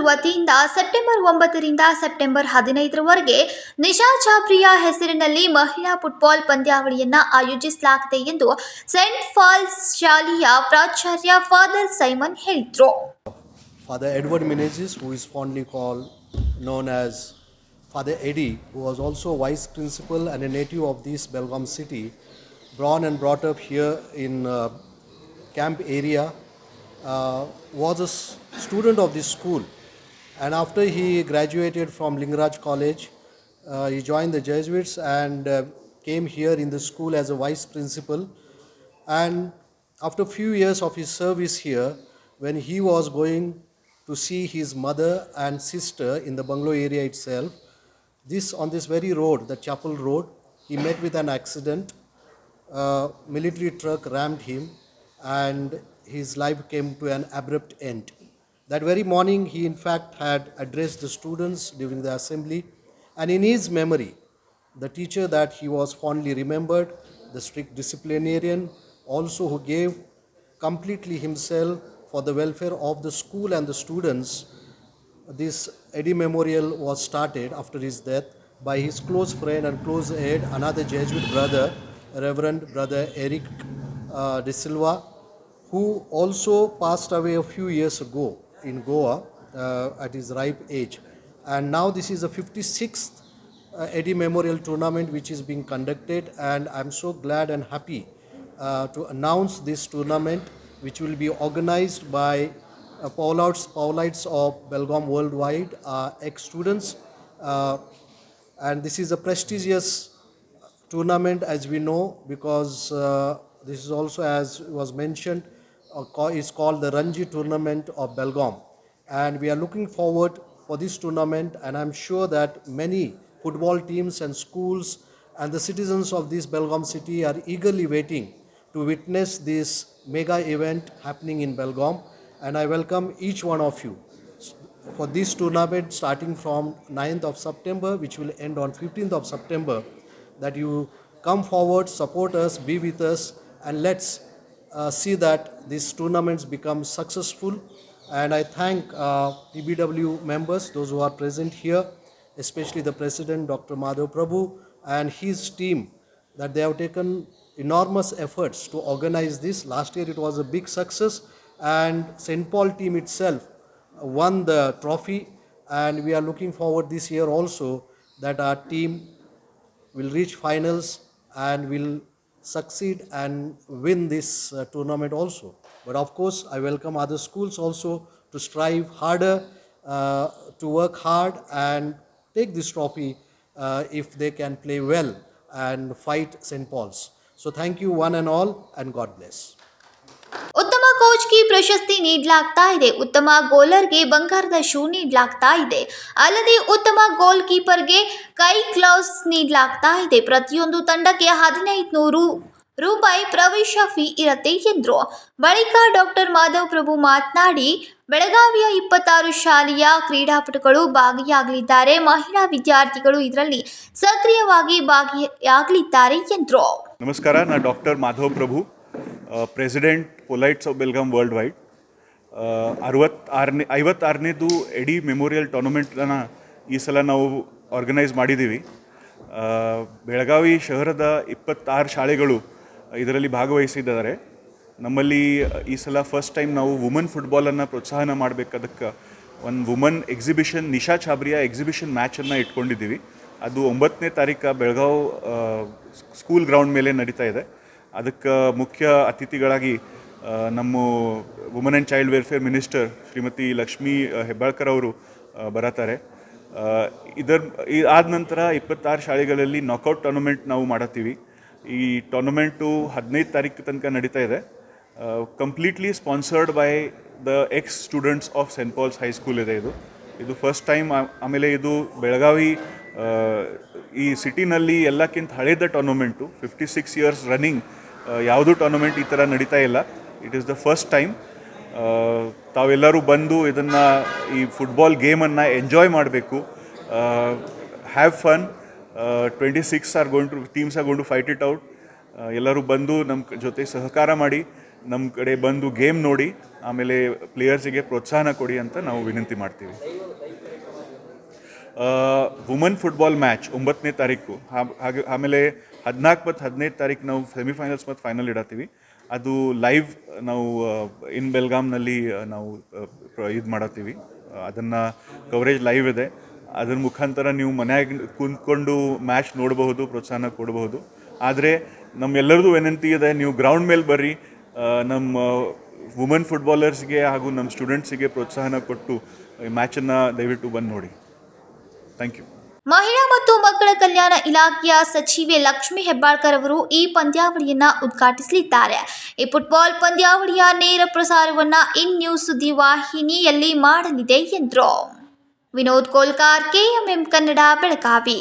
School ವತಿಯಿಂದ September ಒಂಬತ್ತರಿಂದ September ಹದಿನೈದರವರೆಗೆ Nisha ಚಾಪ್ರಿಯಾ ಹೆಸರಿನಲ್ಲಿ ಮಹಿಳಾ ಫುಟ್ಬಾಲ್ ಪಂದ್ಯಾವಳಿಯನ್ನು ಆಯೋಜಿಸಲಾಗಿದೆ ಎಂದು ಸೆಂಟ್ ಫಾಲ್ಸ್ ಶಾಲೆಯ ಪ್ರಾಚಾರ್ಯ ಫಾದರ್ ಸೈಮನ್ ಹೇಳಿದರು Father Edward Menezes, who is fondly called known as Father Eddie, who was also vice principal and a native of this Belgaum city, born and brought up here in uh, camp area, uh, was a student of this school. And after he graduated from Lingaraj College, uh, he joined the Jesuits and uh, came here in the school as a vice principal. And after a few years of his service here, when he was going to see his mother and sister in the bungalow area itself, this on this very road, the Chapel Road, he met with an accident. A military truck rammed him, and his life came to an abrupt end. That very morning, he in fact had addressed the students during the assembly, and in his memory, the teacher that he was fondly remembered, the strict disciplinarian, also who gave completely himself for the welfare of the school and the students. This Eddie Memorial was started after his death by his close friend and close aide, another Jesuit brother, Reverend Brother Eric uh, De Silva, who also passed away a few years ago in Goa uh, at his ripe age. And now this is the 56th uh, Eddie Memorial Tournament which is being conducted, and I'm so glad and happy uh, to announce this tournament which will be organized by uh, Paulites, Paulites of Belgaum Worldwide, uh, ex-students. Uh, and this is a prestigious tournament as we know because uh, this is also as was mentioned Uh, is called the Ranji tournament of Belgaum. And we are looking forward for this tournament and I'm sure that many football teams and schools and the citizens of this Belgaum city are eagerly waiting to witness this mega event happening in Belgaum. And I welcome each one of you for this tournament starting from 9th of September, which will end on 15th of September, that you come forward, support us, be with us, and let's uh, see that these tournaments become successful. And I thank uh, PBW members, those who are present here, especially the president, Dr. Madhav Prabhu, and his team, that they have taken enormous efforts to organize this. Last year it was a big success, and St. Paul team itself won the trophy and we are looking forward this year also that our team will reach finals and will succeed and win this uh, tournament also. But of course, I welcome other schools also to strive harder, uh, to work hard, and take this trophy uh, if they can play well and fight St. Paul's. So, thank you, one and all, and God bless. ಪ್ರಶಸ್ತಿ ನೀಡಲಾಗ್ತಾ ಇದೆ. ಉತ್ತಮ ಗೋಲರ್ಗೆ ಬಂಗಾರದ shoe ನೀಡಲಾಗ್ತಾ ಇದೆ. ಅಲ್ಲದೆ ಉತ್ತಮ ಗೋಲ್ ಕೀಪರ್ಗೆ ಕೈ gloves ನೀಡಲಾಗ್ತಾ ಇದೆ. ಪ್ರತಿಯೊಂದು ತಂಡಕ್ಕೆ ಹದಿನೈದು ನೂರು ರೂಪಾಯಿ ಪ್ರವೇಶ ಫೀ ಇರುತ್ತೆ ಎಂದರು. ಬಳಿಕ ಡಾಕ್ಟರ್ ಮಾಧವ್ ಪ್ರಭು ಮಾತನಾಡಿ, ಬೆಳಗಾವಿಯ ಇಪ್ಪತ್ತಾರು ಶಾಲೆಯ ಕ್ರೀಡಾಪಟುಗಳು ಭಾಗಿಯಾಗಲಿದ್ದಾರೆ. ಮಹಿಳಾ ವಿದ್ಯಾರ್ಥಿಗಳು ಇದರಲ್ಲಿ ಸಕ್ರಿಯವಾಗಿ ಭಾಗಿಯಾಗಲಿದ್ದಾರೆ ಎಂದರು. ನಮಸ್ಕಾರ, ನಾನು doctor Madhav Prabhu. President ಪೊಲೈಟ್ಸ್ of Belgaum world wide ಅರವತ್ತಾರನೇ, ಐವತ್ತಾರನೇದು ಎಡಿ ಮೆಮೋರಿಯಲ್ ಟೂರ್ನಮೆಂಟನ್ನು ಈ ಸಲ ನಾವು ಆರ್ಗನೈಸ್ ಮಾಡಿದ್ದೀವಿ. ಬೆಳಗಾವಿ ಶಹರದ ಇಪ್ಪತ್ತಾರು ಶಾಲೆಗಳು ಇದರಲ್ಲಿ ಭಾಗವಹಿಸಿದ್ದಾರೆ. ನಮ್ಮಲ್ಲಿ ಈ ಸಲ ಫಸ್ಟ್ ಟೈಮ್ ನಾವು ವುಮನ್ ಫುಟ್ಬಾಲನ್ನು ಪ್ರೋತ್ಸಾಹನ ಮಾಡಬೇಕಾದಕ್ಕೆ ಒಂದು woman exhibition Nisha Chhabria exhibition ಮ್ಯಾಚನ್ನು ಇಟ್ಕೊಂಡಿದ್ದೀವಿ. ಅದು ಒಂಬತ್ತನೇ ತಾರೀಕು ಬೆಳಗಾವ್ ಸ್ಕೂಲ್ ಗ್ರೌಂಡ್ ಮೇಲೆ ನಡೀತಾ ಇದೆ. ಅದಕ್ಕೆ ಮುಖ್ಯ ಅತಿಥಿಗಳಾಗಿ ನಮ್ಮ woman and child welfare minister Shrimati Lakshmi Hebbalkar ಅವರು ಬರತಾರೆ ಇದರ ಆದ ನಂತರ ಇಪ್ಪತ್ತಾರು ಶಾಲೆಗಳಲ್ಲಿ ನಾಕೌಟ್ ಟೂರ್ನಮೆಂಟ್ ನಾವು ಮಾಡತ್ತೀವಿ. ಈ ಟೂರ್ನಮೆಂಟು ಹದಿನೈದು ತಾರೀಕು ತನಕ ನಡೀತಾ ಇದೆ. Completely sponsored by the ex students of Saint Paul's high school ಇದೆ ಇದು. ಇದು ಫಸ್ಟ್ ಟೈಮ್ ಆಮೇಲೆ ಇದು ಬೆಳಗಾವಿ ಈ ಸಿಟಿನಲ್ಲಿ ಎಲ್ಲಕ್ಕಿಂತ ಹಳೇದ tournament fifty six years running ಯಾವುದೂ ಟೂರ್ನಮೆಂಟ್ ಈ ಥರ ನಡೀತಾ ಇಲ್ಲ. It is the first time ತಾವೆಲ್ಲರೂ ಬಂದು ಇದನ್ನು, ಈ ಫುಟ್ಬಾಲ್ ಗೇಮನ್ನು ಎಂಜಾಯ್ ಮಾಡಬೇಕು. Have fun twenty six are going to teams are going to fight it out ಎಲ್ಲರೂ ಬಂದು ನಮ್ಮ ಜೊತೆ ಸಹಕಾರ ಮಾಡಿ ನಮ್ಮ ಕಡೆ ಬಂದು ಗೇಮ್ ನೋಡಿ, ಆಮೇಲೆ ಪ್ಲೇಯರ್ಸಿಗೆ ಪ್ರೋತ್ಸಾಹನ ಕೊಡಿ ಅಂತ ನಾವು ವಿನಂತಿ ಮಾಡ್ತೀವಿ. ವುಮನ್ ಫುಟ್ಬಾಲ್ ಮ್ಯಾಚ್ ಒಂಬತ್ತನೇ ತಾರೀಕು. ಹಾಗೆ, ಆಮೇಲೆ ಹದಿನಾಲ್ಕು ಮತ್ತು ಹದಿನೈದು ತಾರೀಕು ನಾವು ಸೆಮಿಫೈನಲ್ಸ್ ಮತ್ತು ಫೈನಲ್ ಇಡತ್ತೀವಿ. ಅದು ಲೈವ್ ನಾವು ಇನ್ ಬೆಲ್ಗಾಮ್ನಲ್ಲಿ ನಾವು ಇದು ಮಾಡತ್ತೀವಿ. ಅದನ್ನು ಕವರೇಜ್ ಲೈವ್ ಇದೆ. ಅದರ ಮುಖಾಂತರ ನೀವು ಮನೆಯಾಗ ಕುಂತ್ಕೊಂಡು ಮ್ಯಾಚ್ ನೋಡಬಹುದು, ಪ್ರೋತ್ಸಾಹನ ಕೊಡಬಹುದು. ಆದರೆ ನಮ್ಮೆಲ್ಲರದು ವಿನಂತಿ ಇದೆ, ನೀವು ಗ್ರೌಂಡ್ ಮೇಲೆ ಬರ್ರಿ. ನಮ್ಮ ವುಮೆನ್ ಫುಟ್ಬಾಲರ್ಸ್ಗೆ ಹಾಗೂ ನಮ್ಮ ಸ್ಟೂಡೆಂಟ್ಸಿಗೆ ಪ್ರೋತ್ಸಾಹನ ಕೊಟ್ಟು ಮ್ಯಾಚನ್ನು ದಯವಿಟ್ಟು ಬಂದು ನೋಡಿ. ಥ್ಯಾಂಕ್ ಯು ಮಹಿಳಾ ಮತ್ತು ಮಕ್ಕಳ ಕಲ್ಯಾಣ ಇಲಾಖೆಯ ಸಚಿವೆ ಲಕ್ಷ್ಮಿ ಹೆಬ್ಬಾಳ್ಕರ್ ಅವರು ಈ ಪಂದ್ಯಾವಳಿಯನ್ನ ಉದ್ಘಾಟಿಸಲಿದ್ದಾರೆ. ಈ ಫುಟ್ಬಾಲ್ ಪಂದ್ಯಾವಳಿಯ ನೇರ ಪ್ರಸಾರವನ್ನ ಇನ್ ನ್ಯೂಸ್ ಸುದ್ದಿ ವಾಹಿನಿಯಲ್ಲಿ ಮಾಡಲಿದೆ ಎಂದರು. ವಿನೋದ್ ಕೋಲ್ಕಾರ್, ಕೆಎಂಎಂ ಕನ್ನಡ, ಬೆಳಗಾವಿ.